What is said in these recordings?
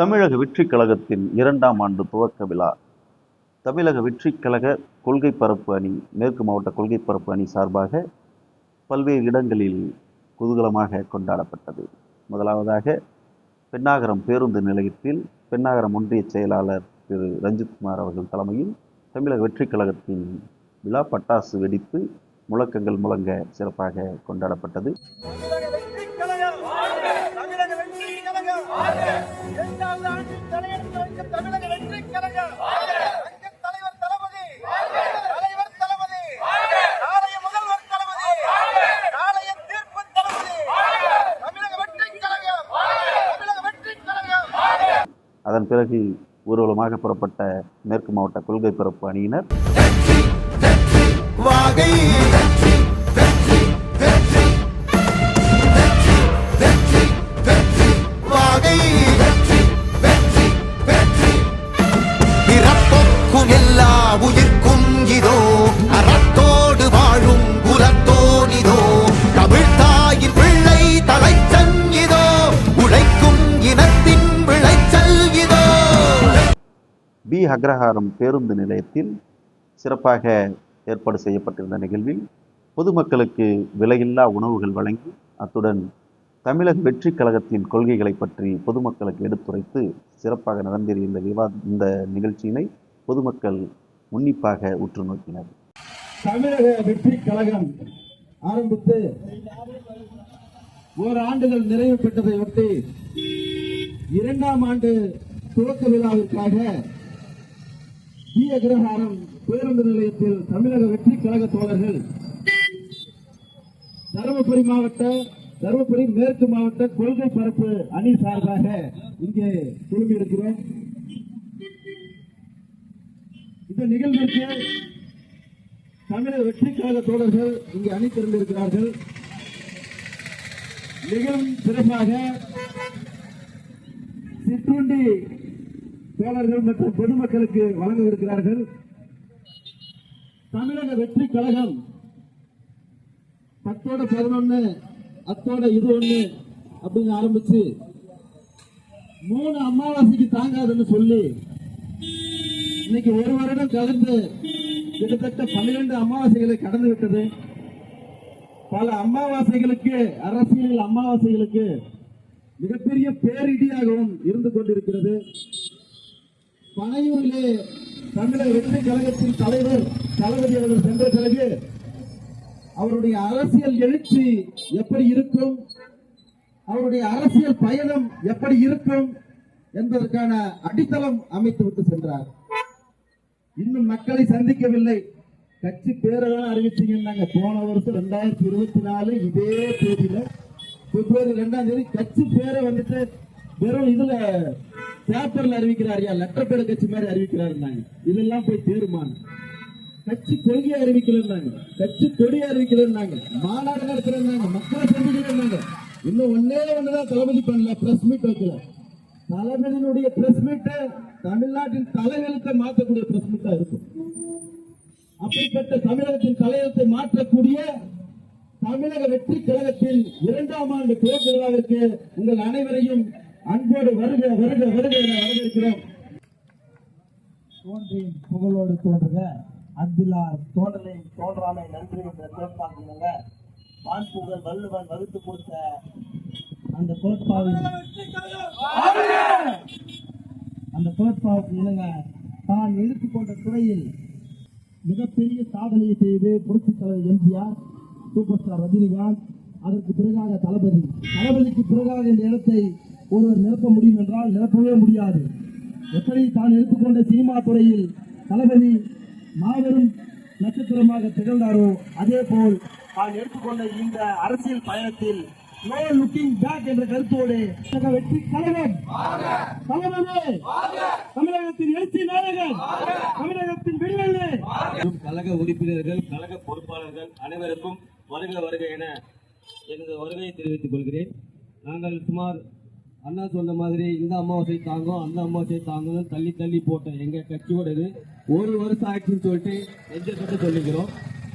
தமிழக வெற்றிக் கழகத்தின் இரண்டாம் ஆண்டு துவக்க விழா. தமிழக வெற்றிக் கழக கொள்கை பரப்பு அணி மேற்கு மாவட்ட கொள்கை பரப்பு அணி சார்பாக பல்வேறு இடங்களில் குதூகலமாக கொண்டாடப்பட்டது. முதலாவதாக பெண்ணாகரம் பேருந்து நிலையத்தில் பெண்ணாகரம் ஒன்றிய செயலாளர் திரு ரஞ்சித்குமார் அவர்கள் தலைமையில் தமிழக வெற்றிக் கழகத்தின் விழா பட்டாசு வெடித்து முழக்கங்கள் முழங்க சிறப்பாக கொண்டாடப்பட்டது. அதன் பிறகு ஊர்வலமாக புறப்பட்ட மேற்கு மாவட்ட கொள்கை பிறப்பு அணியினர். அக்ரஹாரம் பேருந்து நிலையத்தில் சிறப்பாக ஏற்பாடு செய்யப்பட்டிருந்த நிகழ்வில் பொதுமக்களுக்கு விலையில்லா உணவுகள் வழங்கி அத்துடன் தமிழக வெற்றி கழகத்தின் கொள்கைகளை பற்றி பொதுமக்களுக்கு எடுத்துரைத்து சிறப்பாக நடந்தேறிய இந்த விவாத இந்த நிகழ்ச்சியினை பொதுமக்கள் உன்னிப்பாக உற்று நோக்கினர். தமிழக வெற்றி கழகம் ஆரம்பித்து ஓராண்டுகள் நிறைவு பெற்றதை ஒட்டி இரண்டாம் ஆண்டு துவக்க விழாவிற்காக டி அக்ரஹாரம் பேருந்து நிலையத்தில் தமிழக வெற்றி கழக தோழர்கள் தருமபுரி மாவட்ட தருமபுரி மேற்கு மாவட்ட கொள்கை பரப்பு அணி சார்பாக இங்கே குழுமி இருக்கிறோம் இந்த நிகழ்விற்கு தமிழக வெற்றி கழக தோழர்கள் இங்கே அணி திரண்டிருக்கிறார்கள். மிகவும் சிறப்பாக சிற்றுண்டி தோழர்கள் மற்றும் பொதுமக்களுக்கு வழங்கவிருக்கிறார்கள். தமிழக வெற்றி கழகம் பத்தோட பதினொன்னு அத்தோட இது ஒண்ணு அப்படின்னு ஆரம்பிச்சு மூணு அமாவாசைக்கு தாங்காதுன்னு சொல்லி இன்னைக்கு ஒரு வருடம் கலந்து கிட்டத்தட்ட பன்னிரண்டு அமாவாசைகளை கடந்து விட்டது பல அமாவாசைகளுக்கு அரசியல் அமாவாசைகளுக்கு மிகப்பெரிய பேரிடியாகவும் இருந்து கொண்டிருக்கிறது. பனையூரிலே தமிழக வெற்றி கழகத்தின் தலைவர் தளபதி அவர்கள் சென்ற பிறகு அவருடைய அரசியல் எழுச்சி எப்படி இருக்கும்? அவருடைய அரசியல் பயணம் எப்படி இருக்கும்? என்பதற்கான அடித்தளம் அமைத்து விட்டு சென்றார். இன்னும் மக்களை சந்திக்கவில்லை. கட்சி பேரெல்லாம் அறிவிச்சீங்கன்னாங்க போன வருஷம் ரெண்டாயிரத்தி இருபத்தி நாலு இதே தேதியில பிப்ரவரி ரெண்டாம் தேதி கட்சி பேரை வந்துட்டு வெறும் இதுல பேப்பர்ல அறிவிக்கிறாரியா லெட்டர் பேர் கட்சி மாதிரி அறிவிக்கிறாருன்னாங்க. இதெல்லாம் போய் தேருமான் கட்சி கொள்கையை அறிவிக்கலன்னாங்க. கட்சி கொடியை அறிவிக்கலன்னாங்க. மாநாடு நடத்துறாங்க மக்களை சந்திக்கிறாங்க இன்னும் ஒன்னே ஒண்ணுதான் தளபதி பண்ணல பிரஸ் மீட் வைக்கல. தளபதியினுடைய பிரஸ் மீட் தமிழ்நாட்டின் தலைவெழுத்தை மாற்றக்கூடிய பிரஸ் மீட்டா இருக்கும். அப்படிப்பட்ட தமிழகத்தின் தலையெழுத்தை மாற்றக்கூடிய தமிழக வெற்றி கழகத்தின் இரண்டாம் ஆண்டு துவக்க விழாவிற்கு உங்கள் அனைவரையும் அன்போடு வருக வருக வருக என வரவேற்கிறோம். தோன்றின் புகழோடு தோன்றுக. அன்பில்லா தோன்றலை தோன்றாமை நன்றி என்ற கோட்பாட்டினங்க வான்புகழ் வள்ளுவன் வகுத்து கொடுத்த அந்த கோட்பாவின் அந்த கோட்பாவுக்கு இணங்க தான் எடுத்துக்கொண்ட துறையில் மிகப்பெரிய சாதனையை செய்து புரட்சித் தலைவர் எம்ஜிஆர் சூப்பர் ஸ்டார் ரஜினிகாந்த் அதற்கு பிறகாக தளபதி. தளபதிக்கு பிறகாக இந்த இடத்தை ஒருவர் நிரப்ப முடியும் என்றால் நிரப்பவே முடியாது. எப்படி தான் எடுத்துக்கொண்ட சினிமா துறையில் தளபதி மாபெரும் நட்சத்திரமாக திகழ்ந்தாரோ அதே போல் தான் எடுத்துக்கொண்ட இந்த அரசியல் பயணத்தில் நோ லுக்கிங் பேக் என்ற கருத்தோடு வெற்றி கழகம். தலைவரே தமிழகத்தின் எழுச்சி நாயகன். தமிழகத்தின் விடுதலை கழக உறுப்பினர்கள் கழக பொறுப்பாளர்கள் அனைவருக்கும் வருக வருக என எனது வருகையை தெரிவித்துக் கொள்கிறேன். நாங்கள் சுமார் அண்ணா சொன்ன மாதிரி இந்த அமாவாசை தாங்கும் அந்த அமாவாசை தாங்கணும் தள்ளி தள்ளி போட்டோம் எங்க கட்சியோட இது. ஒரு வருஷம் ஆயிடுச்சுன்னு சொல்லிட்டு நெஞ்சப்பட்டு சொல்லிக்கிறோம்.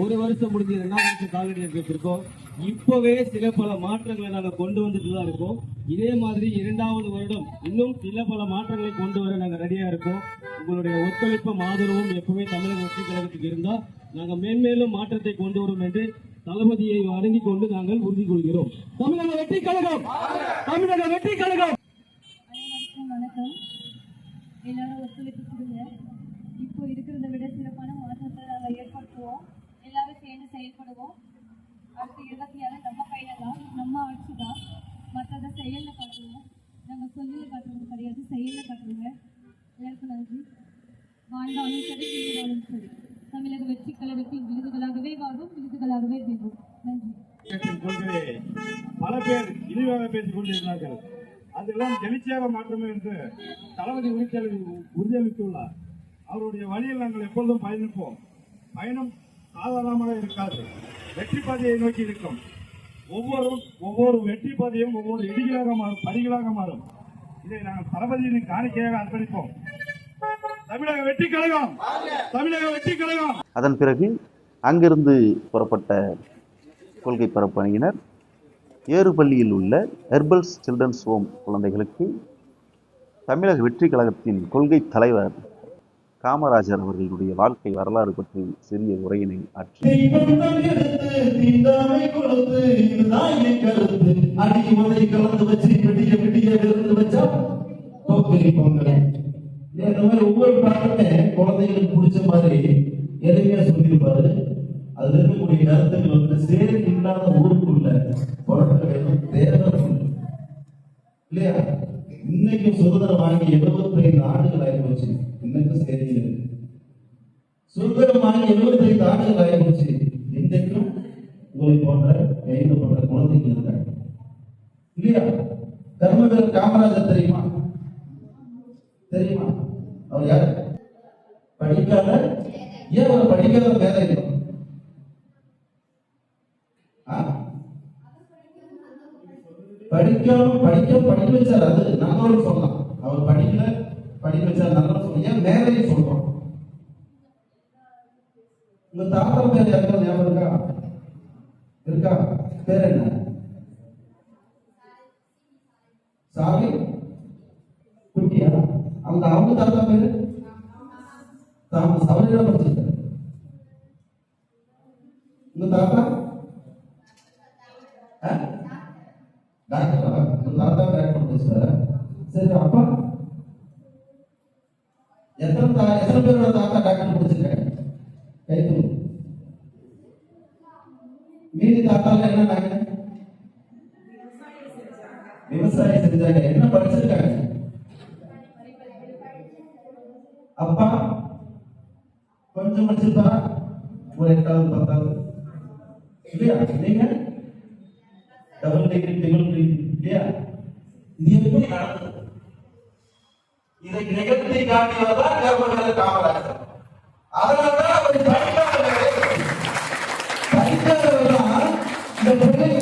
ஒரு வருஷம் முடிஞ்சு ரெண்டாம் வருஷம் காலடி வச்சிருக்கோம். இப்பவே சில பல மாற்றங்களை நாங்கள் கொண்டு வந்துட்டு தான் இருக்கோம். இதே மாதிரி இரண்டாவது வருடம் இன்னும் சில பல மாற்றங்களை கொண்டு வர நாங்கள் ரெடியா இருக்கோம். உங்களுடைய ஒத்துழைப்பும் ஆதரவும் எப்பவுமே தமிழக வெற்றி கழகத்துக்கு இருந்தா நாங்கள் மேன்மேலும் மாற்றத்தை கொண்டு வரும் என்று தளபதியை வணங்கிக் கொண்டு நாங்கள் உறுதி கொள்கிறோம். தமிழக வெற்றி கழகம். தமிழக வெற்றி கழகம். அனைவருக்கும் வணக்கம். எல்லாரும் ஒத்துழைப்பு கொடுங்க. இப்போ இருக்கிறத விட சிறப்பான மாற்றத்தை நாங்கள் ஏற்படுத்துவோம். எல்லாரும் சேர்ந்து செயல்படுவோம். அடுத்து இருபத்தி ஆறு நம்ம கையில தான் நம்ம ஆட்சி தான். மற்றதை செயலில் காட்டுவோம் நாங்கள் சொல்லியில் காட்டுறது கிடையாது. செயலில் காட்டுறோங்க எல்லாருக்கும் நன்றி. வாழ்ந்தாலும் சரி சரி. தமிழக வெற்றி கழகத்தின் விருதுகளாகவே வாழும் விருதுகளாகவே வெல்வோம் நன்றி. பல பேர் இழிவாக பேசிக் கொண்டிருந்தார்கள். அதெல்லாம் ஜெனிச்சியாக மாற்றமே என்று தளபதி உறுதியளி உறுதியளித்துள்ளார். அவருடைய வழியில் நாங்கள் எப்பொழுதும் பயணிப்போம். பயணம் சாதாரணமாக இருக்காது. வெற்றி பாதையை நோக்கி இருக்கும். ஒவ்வொரு ஒவ்வொரு வெற்றி பாதையும் ஒவ்வொரு இடிகளாக மாறும் படிகளாக மாறும். இதை நாங்கள் தளபதியின் காணிக்கையாக அர்ப்பணிப்போம். தமிழக வெற்றி கழகம் தமிழக வெற்றி கழகம் அதன் பிறகு அங்கிருந்து புறப்பட்ட கொள்கை பரப்பு அணியினர் ஏறுபள்ளியில் உள்ள ஹெர்பல்ஸ் சில்ட்ரன்ஸ் ஹோம் குழந்தைகளுக்கு தமிழக வெற்றி கழகத்தின் கொள்கை தலைவர் காமராஜர் அவர்களுடைய வாழ்க்கை வரலாறு பற்றி சிறிய உரையினை ஆற்றி கலந்து வச்சு விடிய விடிய விருந்து வச்சா இந்த மாதிரி ஒவ்வொரு பாட்டத்தை குழந்தைகளுக்கு பிடிச்ச மாதிரி எளிமையா சொல்லியிருப்பாரு அதுல இருக்கக்கூடிய கருத்துக்கள் வந்து சேரி இல்லாத ஊருக்குள்ள பிறக்க தேவை இல்லையா? இன்னைக்கு சுதந்திரம் வாங்கி எழுபத்தைந்து ஆண்டுகள் ஆகி போச்சு இன்னைக்கும் சேரி சுதந்திரம் வாங்கி எழுபத்தைந்து ஆண்டுகள் ஆகி போச்சு இன்றைக்கும் உங்களை போன்ற கைது போன்ற குழந்தைங்க இருக்காங்க இல்லையா தர்மவீரர் காமராஜர் தெரியுமா தெரியுமா அவர் யாரு படிக்காத ஏன் அவர் படிக்காத மேதை இல்லை ஆ? படிக்காம படிக்க படிக்க வச்சார் அது நல்லவன் சொல்லலாம். அவர் படிக்கல படிக்க வச்சார் நல்லவன் சொல்லலாம். ஏன் மேதையும் சொல்றோம். அப்பா கொஞ்சம் வச்சிருப்பா ஒரு எட்டாவது பத்தாவது. இல்லையா? நீங்க டபுள் டிகிரி டிபிள் டிகிரி இல்லையா? இது எப்படி நடந்தது? இதை நிகழ்த்தி காட்டியவர்தான் கர்மவீரர் காமராஜர் அதனால்தான் அவர் படிக்காதவர்களே படிக்காதவர்தான் இந்த பிள்ளைங்க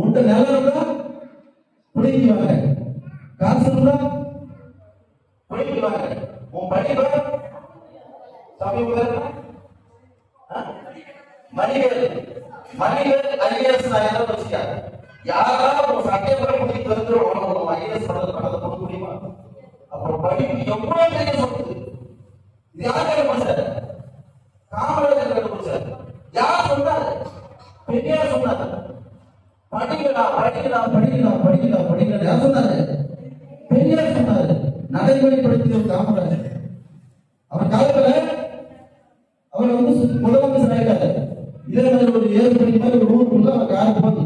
உண்டு நிலம் இருந்தா பிடிக்குவாங்க காசு இருந்தா பிடிக்குவாங்க உன் படிப்பா சமீபத்தில் மணிகள். மணிகள் ஐஏஎஸ் நான் வச்சுக்க யாரா ஒரு சட்டப்படி முடித்து தெரிஞ்சு உனக்கு ஐஏஎஸ் படத்தை படத்தை கொடுக்க முடியுமா அப்புறம் படிப்பு எவ்வளவு பெரிய சொத்து இது யார் கண்டுபிடிச்சாரு காமராஜர் கண்டுபிடிச்சாரு யார் சொன்னாரு பெரியார் சொன்னாரு படிக்கலாம் படிக்கலாம் படிக்கலாம் படிக்கலாம் படிக்கலாம் யார் சொன்னாரு பெரியார் சொன்னாரு நடைமுறைப்படுத்திய காமராஜர் அவர் காலத்துல அவர் வந்து சு- முதலமைச்சர் ஆயிட்டாரு இதே மாதிரி ஒரு ஏழு மணி மாதிரி ஒரு ஊருக்குள்ள அவர் கார் போகுது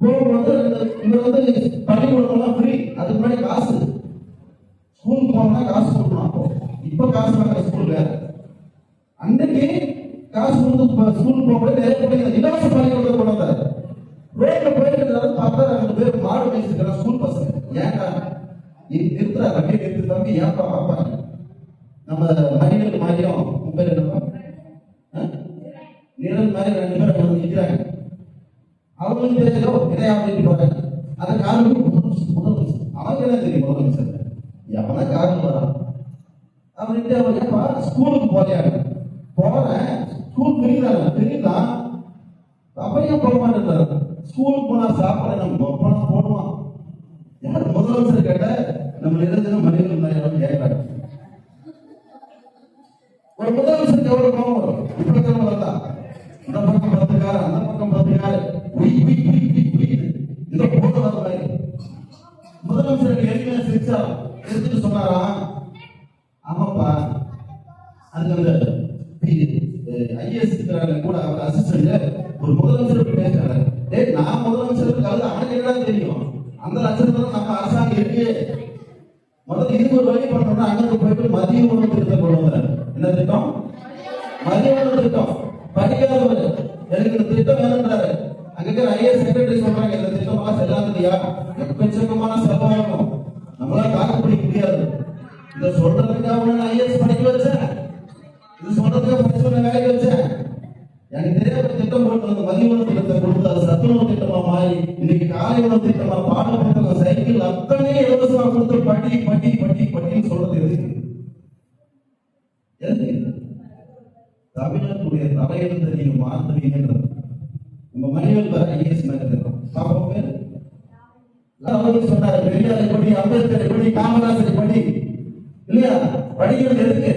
போகும்போது இந்த- இங்க வந்து பள்ளிக்கூடம்லாம் ஃப்ரீ அதுக்கு முன்னாடி காசு. ஸ்கூல் போனா காசு கொடுக்கணும் அப்போ இப்ப காசு வாங்குற ஸ்கூல்ல அன்னைக்கு காசு கொடுத்து ஸ்கூல் போகும்போது நிறைய பிள்ளைங்க இலவச பள்ளிக்கூடத்தை கொண்டு வந்தாரு. ரோட்ல போயிட்டு இருந்தாலும் பார்த்தா ரெண்டு பேர் மாடு பேசிக்கிறான் ஸ்கூல் பசங்க ஏன்டா? நீ நிறுத்துறாரு அப்படியே நிறுத்து தம்பி. ஏன்பா பாப்பா மாதிரியும் உங்க பேர் என்னப்பா? ஆ? நிரல் மாதிரி ரெண்டு பேரும் வந்து நிற்கிறாங்க அவங்களுக்கு தெரியுதோ இதை அப்படின்னு போறாங்க அந்த காரணம் முதல் முதலமைச்சர். அவனுக்கு என்ன தெரியும் முதலமைச்சர் எவனா காரணம் வரான் அப்படின்ட்டு அவன் எப்பா ஸ்கூலுக்கு போறியாங்க போறேன். ஸ்கூல் பிரிந்தாங்க தெரியுதா? அப்படியே போக மாட்டேன் ஸ்கூலுக்கு போனா சாப்பாடு நம்ம போனா போடுவான். யார் முதலமைச்சர் கேட்ட நம்ம நிரஞ்சன மனிதன் நாயகம் கேட்கிறாங்க ஒரு முதல் எவ்வளவு கோபம் வரும் இப்ப கோபம் வந்தா இந்த பக்கம் பத்து கார் அந்த பக்கம் பத்து கார் உய் உய் உய் உய் உய் இந்த போட்டு வர மாதிரி முதலமைச்சருக்கு எளிமையா சிரிச்சா சிரிச்சுட்டு சொன்னாரா ஆமாப்பா அதுக்கு அந்த ஐஏஎஸ் கூட அவர் அசிஸ்டன்ட் ஒரு முதலமைச்சர் பேசுறாரு டேய் நான் முதலமைச்சருக்கு அது அவனுக்கு என்னடா தெரியும் அந்த நம்ம அரசாங்கம் இருக்கு முதல்ல இதுக்கு ஒரு வழி பண்ணோம்னா அங்க போயிட்டு மதிய உணவு திட்டத்தை கொண்டு வந்தாரு என்ன திட்டம்? மதிய உணவு திட்டம். படிக்காதவர். எனக்கு இந்த திட்டம் வேணுன்றாரு அங்க இருக்கிற ஐஏஎஸ் செக்ரட்டரி சொல்றாங்க இந்த திட்டம் எல்லாம் செல்லாதுயா எக்கச்சக்கமான செலவாகும் நம்மளால தாக்கு பிடிக்க முடியாது. இதை சொல்றதுக்காக ஐஏஎஸ் படிக்க வச்சேன். இது சொல்றதுக்காக படிச்சு வேலை எனக்கு தெரியாத திட்டம் போட்டு வந்து மதிய உணவு திட்டத்தை கொடுத்து அது சத்துணவு திட்டமா மாறி இன்னைக்கு காலை உணவு திட்டமா பாட புத்தகம் சைக்கிள் அத்தனை இலவசமா கொடுத்து பட்டி பட்டி பட்டி பட்டின்னு சொல்றது எதுக்கு? எதுக்கு? தமிழனுடைய தலையெழுத்தை நீங்க மாத்துவீங்கன்றது. உங்க மனிதர்கள் ஐஏஎஸ் மேல பாப்பா பேர்? அவர்கள் சொன்னார் பெரியாரை படி அம்பேத்கரை படி காமராஜரை படி. இல்லையா? படிக்கிறது எதுக்கு?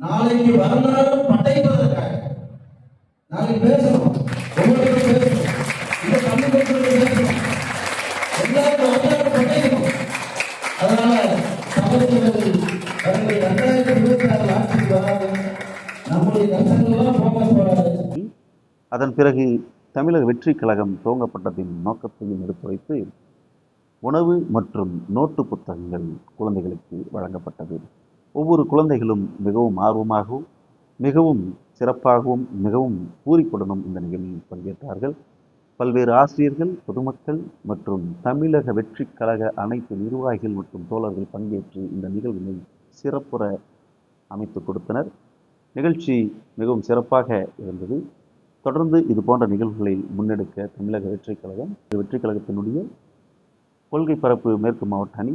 நாளைக்கு வரலாறு நாளைக்கு பேசணும் ஒவ்வொருத்தரும் பேசணும் தமிழ் மக்களுக்கு பேசணும் படைக்கணும் அதனால ரெண்டாயிரத்தி இருபத்தி ஆறு ஆட்சிக்கு வராது நம்முடைய அதன் பிறகு தமிழக வெற்றி கழகம் துவங்கப்பட்டதின் நோக்கத்தையும் எடுத்துரைத்து உணவு மற்றும் நோட்டு புத்தகங்கள் குழந்தைகளுக்கு வழங்கப்பட்டது. ஒவ்வொரு குழந்தைகளும் மிகவும் ஆர்வமாகவும் மிகவும் சிறப்பாகவும் மிகவும் பூரிப்புடனும் இந்த நிகழ்வில் பங்கேற்றார்கள். பல்வேறு ஆசிரியர்கள் பொதுமக்கள் மற்றும் தமிழக வெற்றி கழக அனைத்து நிர்வாகிகள் மற்றும் தோழர்கள் பங்கேற்று இந்த நிகழ்வினை சிறப்புற அமைத்து கொடுத்தனர். நிகழ்ச்சி மிகவும் சிறப்பாக இருந்தது. தொடர்ந்து இது போன்ற நிகழ்வுகளை முன்னெடுக்க தமிழக வெற்றிக் கழகம் வெற்றிக் கழகத்தினுடைய கொள்கை பரப்பு மேற்கு மாவட்ட அணி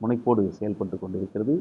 முனைப்போடு செயல்பட்டு கொண்டிருக்கிறது.